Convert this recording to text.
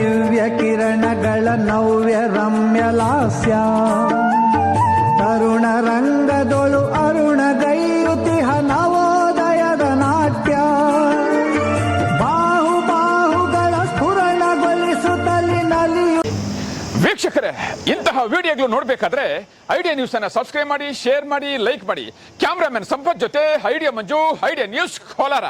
ದಿವ್ಯ ಕಿರಣಗಳ ನವ್ಯ ರಮ್ಯ ಲಾಸ್ಯ. ತರುಣ ರಂಗದೊಳು ಅರುಣ ಗೈಯುತಿಹ ನವೋದಯದ ನಾಟ್ಯ. ಬಾಹು ಬಾಹುಗಳ ಸ್ಫುರಣಗೊಳಿಸುತ್ತಲಿ ನಲಿಯು ವೀಕ್ಷಕರೇ, ಇಂತಹ ವಿಡಿಯೋಗಳು ನೋಡಬೇಕಾದ್ರೆ ಐಡಿಯಾ ನ್ಯೂಸ್ ಅನ್ನ ಸಬ್ಸ್ಕ್ರೈಬ್ ಮಾಡಿ ಶೇರ್ ಮಾಡಿ ಲೈಕ್ ಮಾಡಿ. ಕ್ಯಾಮ್ರಾಮನ್ ಸಂಪತ್ ಜೊತೆ, idea Manju, idea news Kolar.